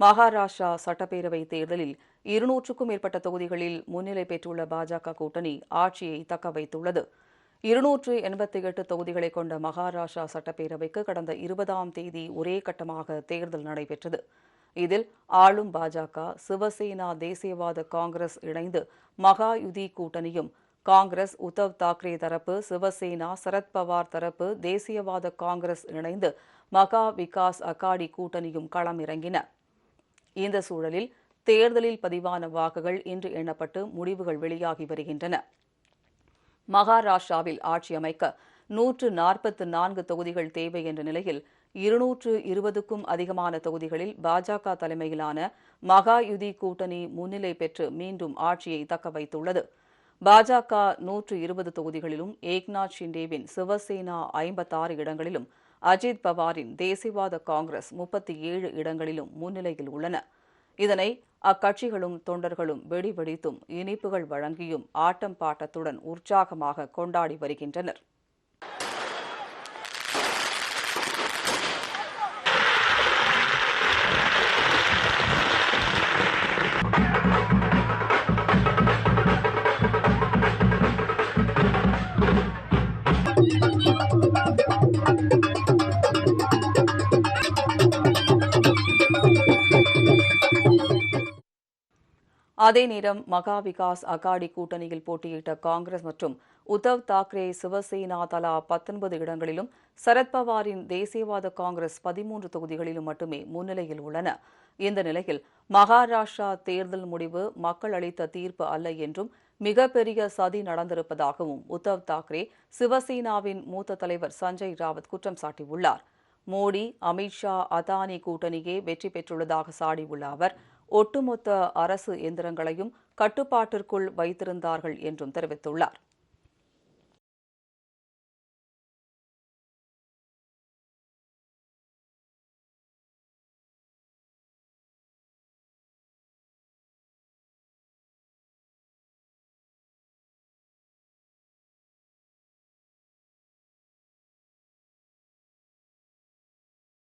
மகாராஷ்டிரா சட்டப்பேரவை தேர்தலில் இருநூற்றுக்கும் மேற்பட்ட தொகுதிகளில் முன்னிலை பெற்றுள்ள பாஜக கூட்டணி ஆட்சியை தக்க வைத்துள்ளது. இருநூற்று எண்பத்தி எட்டு தொகுதிகளை கொண்ட மகாராஷ்டிரா சட்டப்பேரவைக்கு கடந்த இருபதாம் தேதி ஒரே கட்டமாக தேர்தல் நடைபெற்றது. இதில் ஆளும் பாஜக சிவசேனா தேசியவாத காங்கிரஸ் இணைந்து மகாயுதி கூட்டணியும் காங்கிரஸ் உத்தவ் தாக்கரே தரப்பு சிவசேனா சரத்பவார் தரப்பு தேசியவாத காங்கிரஸ் இணைந்து மகா விகாஸ் அகாடி கூட்டணியும் களமிறங்கின. இந்த சூழலில் தேர்தலில் பதிவான வாக்குகள் இன்று எண்ணப்பட்டு முடிவுகள் வெளியாகி வருகின்றன. மகாராஷ்டிராவில் ஆட்சி அமைக்க நூற்று நாற்பத்து நான்கு தொகுதிகள் தேவை என்ற நிலையில் இருநூற்று இருபதுக்கும் அதிகமான தொகுதிகளில் பாஜக தலைமையிலான மகாயுதி கூட்டணி முன்னிலை பெற்று மீண்டும் ஆட்சியை தக்க வைத்துள்ளது. பாஜக நூற்று இருபது தொகுதிகளிலும் ஏக்நாத் ஷிண்டேவின் சிவசேனா ஐம்பத்தாறு இடங்களிலும் அஜித் பவாரின் தேசியவாத காங்கிரஸ் முப்பத்தி ஏழு இடங்களிலும் முன்னிலையில் உள்ளன. இதனை அக்கட்சிகளும் தொண்டர்களும் வெடி வெடித்தும் இனிப்புகள் வழங்கியும் ஆட்டம் பாட்டத்துடன் உற்சாகமாக கொண்டாடி வருகின்றனர். அதே நேரம் மகா விகாஸ் அகாடி கூட்டணியில் போட்டியிட்ட காங்கிரஸ் மற்றும் உத்தவ் தாக்கரே சிவசேனா தலா பத்தொன்பது இடங்களிலும் சரத்பவாரின் தேசியவாத காங்கிரஸ் பதிமூன்று தொகுதிகளிலும் மட்டுமே முன்னிலையில் உள்ளன. இந்த நிலையில் மகாராஷ்டிரா தேர்தல் முடிவு மக்கள் அளித்த தீர்ப்பு அல்ல என்றும் மிகப்பெரிய சதி நடந்திருப்பதாகவும் உத்தவ் தாக்கரே சிவசேனாவின் மூத்த தலைவர் சஞ்சய் ராவத் குற்றம் சாட்டியுள்ளார். மோடி அமித்ஷா அதானி கூட்டணியே வெற்றி பெற்றுள்ளதாக சாடியுள்ள அவர் ஒட்டுமொத்த அரசு எந்திரங்களையும் கட்டுப்பாட்டிற்குள் வைத்திருந்தார்கள் என்றும் தெரிவித்துள்ளார்.